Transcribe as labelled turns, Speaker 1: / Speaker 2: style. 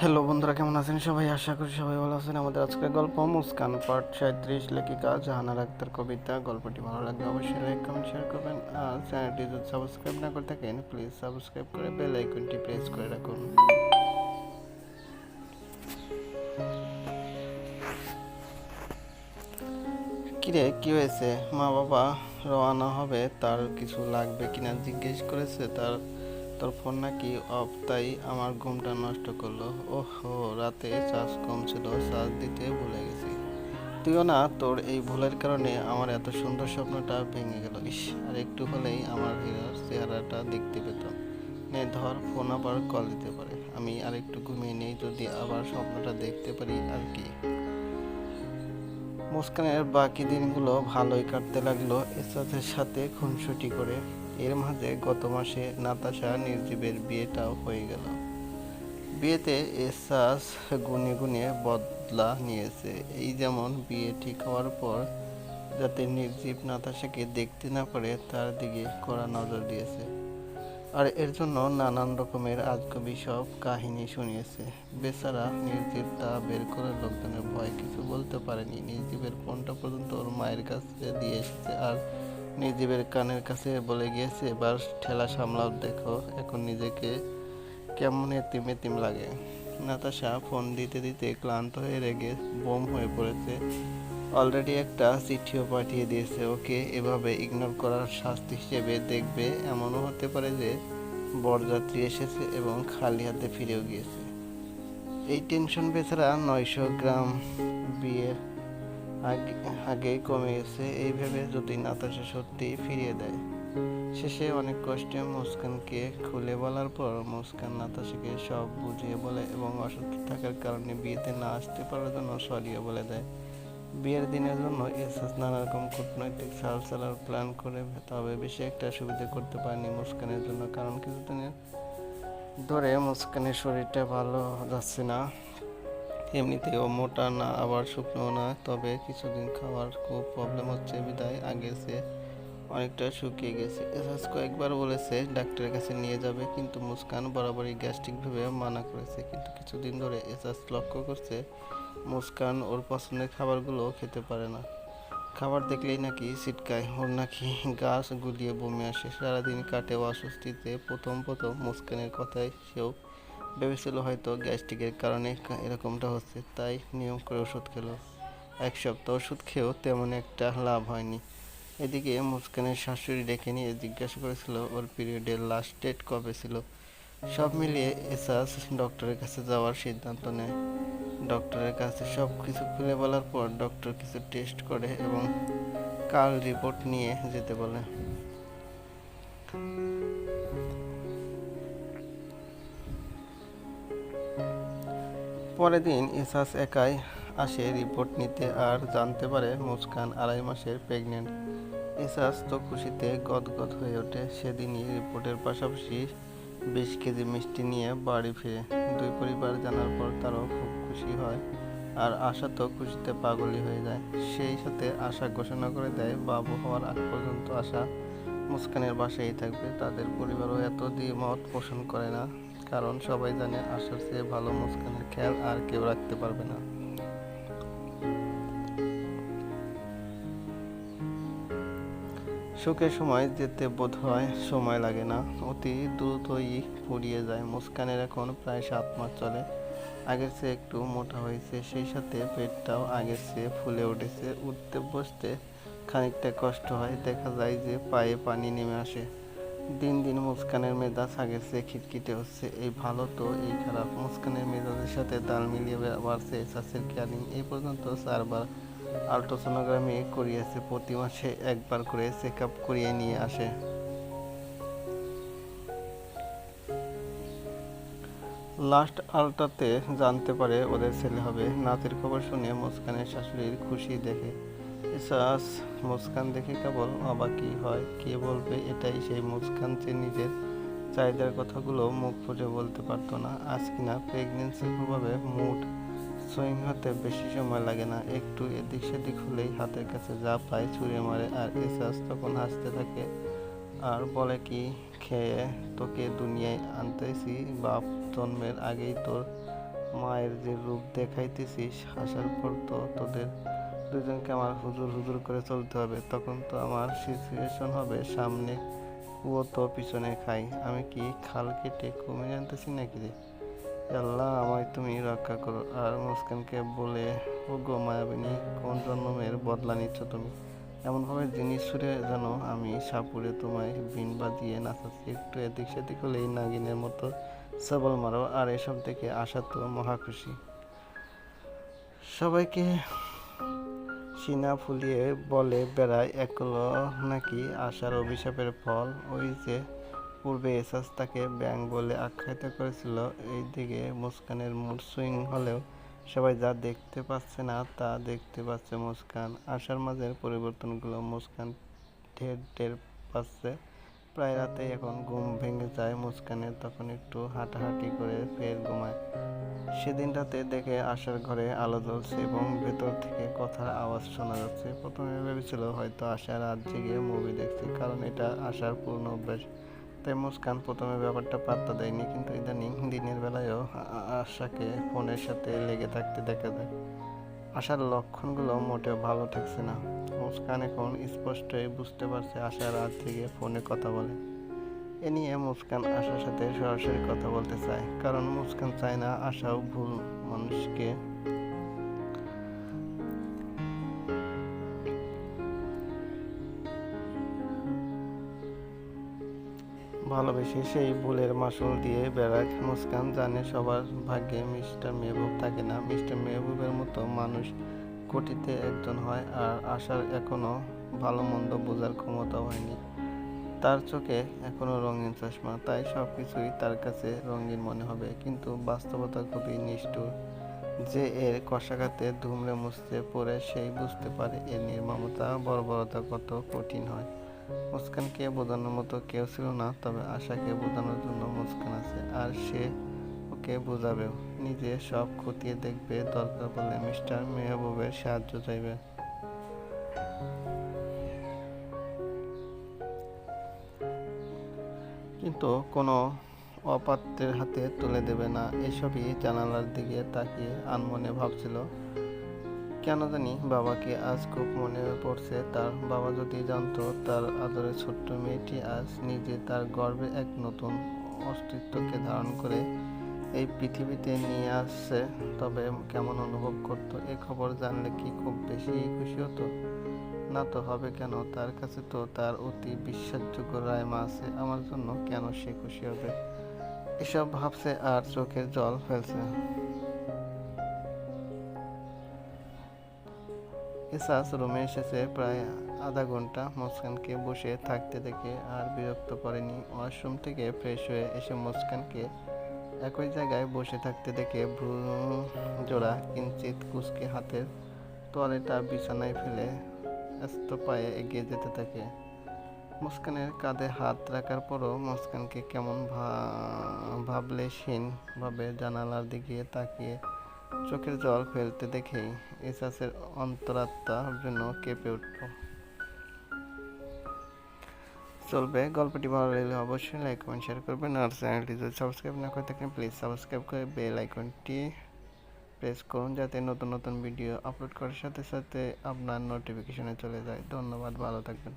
Speaker 1: Hello বন্ধুরা, কেমন আছেন? সবাই আশা করি সবাই ভালো আছেন। আমাদের আজকের গল্প, মুস্কান পাঠ সাঁত্রিশ লেখিকা, জাহানার আক্তার কবিতা। গল্পটি ভালো লাগলে অবশ্যই লাইক কমেন্ট শেয়ার করবেন। আর চ্যানেলটি যদি সাবস্ক্রাইব না করে থাকেন প্লিজ সাবস্ক্রাইব করে বেল আইকনটি প্রেস করে রাখুন। কিরে, কি হয়েছে? মা বাবা রওনা হবে, তার কিছু লাগবে কিনা জিজ্ঞেস করেছে, তার তোর ফোন নাকি অফ তাই আমার ঘুমটা নষ্ট করল। ওহো, রাতে চার্জ কম ছিল চার্জ দিতে ভুলে গেছি। তুইও না, তোর এই ভুলের কারণে আমার এত সুন্দর স্বপ্নটা ভেঙে গেল। ইস, আর একটু হলেই আমার হীরার চেহারাটা দেখতে পেতাম নে, ধর ফোন আবার কল দিতে পারে। আমি আর একটু ঘুমিয়ে নেই, যদি আবার স্বপ্নটা দেখতে পারি, আর কি? মুস্কানের বাকি দিনগুলো ভালোই কাটতে লাগল এসাদের সাথে খুনসুটি করে। এর মাঝে গত মাসে নাতাশা নির্জীবের বিয়েটাও হয়ে গেল। বিয়েতে এসাস গুনে গুনে বদলা নিয়েছে। এই যেমন বিয়ে ঠিক হওয়ার পর যাতে নির্জীব নাতাশাকে দেখতে না পারে, তার দিকে কড়া নজর দিয়েছে। আর এর জন্য নানান রকমের আজগবি সব কাহিনী শুনিয়েছে। বেচারা নির্জীব তা বের করে লোকজনের ভয় কিছু বলতে পারেনি। নির্জীবের ফোনটা পর্যন্ত ওর মায়ের কাছে দিয়ে এসেছে। আর নির্জীবের কানের কাছে বলে গিয়েছে, এবার ঠেলা সামলাও, দেখো এখন নিজেকে কেমন এতিম এতিম লাগে। নাতাশা ফোন দিতে দিতে ক্লান্ত হয়ে রেগে বোম হয়ে পড়েছে। অলরেডি একটা চিঠিও পাঠিয়ে দিয়েছে, ওকে এভাবে ইগনোর করার শাস্তি হিসেবে দেখবে। এমনও হতে পারে যে বরযাত্রী এসেছে এবং খালি হাতে ফিরেও গিয়েছে। এই টেনশন বেচারা নয়শো গ্রাম বিয়ের আগেই কমে গেছে। এই ভেবে যদি নাতাশা সত্যি ফিরিয়ে দেয়। শেষে অনেক কষ্টে মুস্কানকে খুলে বলার পর মুস্কান নাতাশাকে সব বুঝিয়ে বলে এবং অসুস্থ থাকার কারণে বিয়েতে না আসতে পারার জন্য সরিয়ে বলে দেয়। বিয়ের দিনের জন্য এসএস নানা রকম কূটনৈতিক সাল চালার প্ল্যান করে তবে বেশি একটা সুবিধা করতে পারেনি মুস্কানের জন্য, কারণ কিছুদিনের ধরে মুস্কানের শরীরটা ভালো যাচ্ছে না। এমনিতেও মোটা না, আবার শুকনো না, তবে কিছুদিন খাওয়ার খুব প্রবলেম হচ্ছে, বিদায়। আগে সে অনেকটা শুকিয়ে গেছে। এসএস কয়েকবার বলেছে ডাক্তারের কাছে নিয়ে যাবে, কিন্তু মুস্কান বরাবরই গ্যাস্ট্রিক ভেবে মানা করেছে। কিন্তু কিছুদিন ধরে এসএস লক্ষ্য করছে মুস্কান ওর পছন্দের খাবারগুলো খেতে পারে না। খাবার দেখলেই নাকি ছিটকায়, ওর নাকি গাছ গুলিয়ে বমি আসে। সারাদিন কাটে অস্বস্তিতে। প্রথম প্রথম মুস্কানের কথায় সেও ভেবেছিল হয়তো গ্যাস্ট্রিকের কারণে এরকমটা হচ্ছে, তাই নিয়ম করে ওষুধ খেলো। এক সপ্তাহ ওষুধ খেয়েও তেমন একটা লাভ হয়নি। এদিকে মুস্কানের শাশুড়ি ডেকে নিয়ে জিজ্ঞাসা করেছিল, ওর পিরিয়ডের লাস্ট ডেট কবে ছিল? সব মিলিয়ে এসাস ডক্টরের কাছে যাওয়ার সিদ্ধান্ত নেয়। ডক্টরের কাছে সব কিছু খুলে বলার পর ডক্টর কিছু টেস্ট করে এবং কাল রিপোর্ট নিয়ে যেতে বলে। পরের দিন এসাস একাই আসে রিপোর্ট নিতে আর জানতে পারে মুস্কান আড়াই মাসের প্রেগনেন্ট। এসাস তো খুশিতে গদগদ হয়ে ওঠে সেদিনই রিপোর্টের পাশাপাশি বিশ কেজি মিষ্টি নিয়ে বাড়ি ফিরে। দুই পরিবার জানার পর তারও খুব খুশি হয় আর আশা তো খুশিতে পাগলই হয়ে যায়। সেই সাথে আশা ঘোষণা করে দেয়, বাবু হওয়ার আগ পর্যন্ত আশা মুস্কানের বাসায় থাকবে। তাদের পরিবারও এত দ্বিমত পোষণ করে না। কারণ সবাই জানে আশার চেয়ে ভালো মুস্কানের খেয়াল আর কেউ রাখতে পারবে না। সুখের সময় যেতে বোধ হয় সময় লাগে না। অতি দ্রুতই ফুরিয়ে যায়। মুস্কানের এখন প্রায় সাত মাস চলে। আগের চেয়ে একটু মোটা হয়েছে। সেই সাথে পেটটাও আগের চেয়ে ফুলে উঠেছে। উঠতে বসতে খানিকটা কষ্ট হয়। দেখা যায় যে পায়ে পানি নেমে আসে। দিন দিন মুস্কানের মেজাজ আগের চেয়ে খিটখিটে হচ্ছে। এই ভালো তো, এই খারাপ। মুস্কানের মেজাজের সাথে তাল মিলিয়ে বাড়ছে এসাসের কেয়ারিং। এই পর্যন্ত চারবার আলট্রাসোনোগ্রামি করিয়েছে, প্রতি মাসে একবার করে চেক আপ করিয়ে নিয়ে আসে। লাস্ট আলটাতে জানতে পারে ওদের ছেলে হবে। নাতির খবর শুনে মুস্কানের শাশুড়ির খুশি দেখে। এসাস মুস্কান দেখে কেবল অবাকই হয়, কে বলবে? এটাই সেই মুস্কান যে নিজের চাহিদার কথাগুলো মুখ ফুটে বলতে পারতো না। আজ কিনা প্রেগনেন্সির প্রভাবে মুড সুইং হতে বেশি সময় লাগে না। একটু এদিক সেদিক হলেই হাতের কাছে যা পায় ছুঁড়ে মারে। আর এসাস তখন হাসতে থাকে, আর বলে কি, খেয়ে তোকে দুনিয়ায় আনতেছি, বাপ জন্মের আগেই তোর মায়ের যে রূপ দেখাইতেছিস, আসার পর তো তোদের দুজনকে আমার হুজুর হুজুর করে চলতে হবে, তখন তো আমার সিচুয়েশন হবে সামনে। কুয়ো তো পিছনে খাই, আমি কি খাল কেটে কমে জানতেছি নাকি রে? আল্লাহ, আমায় তুমি রক্ষা করো। আর মুস্কানকে বলে ও গো মায়াবিনী, কোন জন্মের বদলা নিচ্ছ তুমি? এমনভাবে জিনিস ছুড়ে যেন আমি সাপুরে তোমায় বিন বাজিয়ে নাচাচ্ছি। একটু এদিক সেদিক হলেই নাগিনের মতো সবল মারো, আর এসব দেখে আশা তো মহা খুশি। সবাইকে সিনা ফুলিয়ে বলে বেড়ায় এখনও নাকি আশার অভিশাপের ফল। ওই যে পূর্বে এসাস তাকে ব্যাং বলে আখ্যায়িত করেছিল, এই দিকে মুস্কানের মুড সুইং হলেও সবাই যা দেখতে পাচ্ছে না তা দেখতে পাচ্ছে মুস্কান। আশার মাঝের পরিবর্তনগুলো মুস্কান ঢের ঢের পাচ্ছে। প্রায় রাতে এখন ঘুম ভেঙে যায় মুস্কানের তখন একটু হাঁটাহাঁটি করে ফের ঘুমায়। সেদিন রাতে দেখে আশার ঘরে আলো জ্বলছে এবং ভেতর থেকে কথার আওয়াজ শোনা যাচ্ছে। প্রথমে ভেবেছিল হয়তো আশা রাত জেগে মুভি দেখছে, কারণ এটা আশার পূর্ণ অভ্যাস। তাই মুস্কান প্রথমে ব্যাপারটা পাত্তা দেয়নি, কিন্তু ইদানিং দিনের বেলায়ও আশাকে ফোনের সাথে লেগে থাকতে দেখা যায়। লক্ষণগুলো মোটেও ভালো থাকছে না। মুস্কান এখন স্পষ্টই বুঝতে পারছে আশা রাত থেকে ফোনে কথা বলে। এ নিয়ে মুস্কান আশার সাথে সরাসরি কথা বলতে চায়, কারণ মুস্কান চায় না আশাও ভুল মানুষকে ভালোবেসে সেই ভুলের মাসুল দিয়ে বেড়াক মুস্কান, জানে সবার ভাগ্যে মিস্টার মেহবুব থাকে না। মিস্টার মেহবুবের মতো মানুষ কোটিতে একজন হয় আর আশার এখনও ভালো মন্দ বোঝার ক্ষমতা হয়নি। তার চোখে এখনও রঙিন চশমা, তাই সব কিছুই তার কাছে রঙিন মনে হবে। কিন্তু বাস্তবতা খুবই নিষ্ঠুর। যে এর কষাঘাতে ধুমড়ে মুছতে পড়ে, সেই বুঝতে পারে এর নির্মমতা, বর্বরতা কত কঠিন হয়। মুস্কানকে বোঝানোর মতো কেউ ছিল না, তবে আশাকে বোঝানোর জন্য মুস্কান আছে, আর সে ওকে বোঝাবেও নিজে সব খতিয়ে দেখবে, দরকার পড়লে মিস্টার মেহবুবের সাহায্য চাইবে। কিন্তু কোনো অপাত্রের হাতে তুলে দেবে না। এসবই জানালার দিকে তাকিয়ে আনমনে ভাবছিল কেন জানি বাবাকে আজ খুব মনে পড়ছে। তার বাবা যদি জানতো, তার আদরের ছোট্ট মেয়েটি আজ নিজে তার গর্বে এক নতুন অস্তিত্বকে ধারণ করে এই পৃথিবীতে নিয়ে আসছে। তবে কেমন অনুভব করতো, এ খবর জানলে কি খুব বেশি খুশি হতো? না তো, হবে কেন? তার কাছে তো তার অতি বিশ্বাসযোগ্য রায়মা আছে। আমার জন্য কেন সে খুশি হবে? এসব ভাবছে আর চোখের জল ফেলছে। এসাস রুমে এসেছে প্রায় আধা ঘণ্টা। মুস্কানকে বসে থাকতে দেখে আর বিরক্ত করেনি। ওয়াশরুম থেকে ফ্রেশ হয়ে এসে মুস্কানকে একই জায়গায় বসে থাকতে দেখে ভ্রু জোড়া কিঞ্চিত কুচকে হাতের তোয়ালেটা বিছানায় ফেলে ব্যস্ত পায়ে এগিয়ে যেতে থাকে। মুস্কানের কাঁধে হাত রাখার পরও মুস্কানকে কেমন ভা- ভাবলেশীন ভাবে জানালার দিকে তাকিয়ে চোখের জল ফেলতে দেখেই এসাসের অন্তরাত্মার জন্য কেঁপে উঠল। চলবে, গল্পটি ভালো লাগলে অবশ্যই লাইক, কমেন্ট, শেয়ার করবেন। আর চ্যানেলটি যদি সাবস্ক্রাইব না করে থাকেন, প্লিজ সাবস্ক্রাইব করে বেল আইকনটি প্রেস করুন যাতে নতুন নতুন ভিডিও আপলোড করার সাথে সাথে আপনার নোটিফিকেশনে চলে যায়। ধন্যবাদ, ভালো থাকবেন।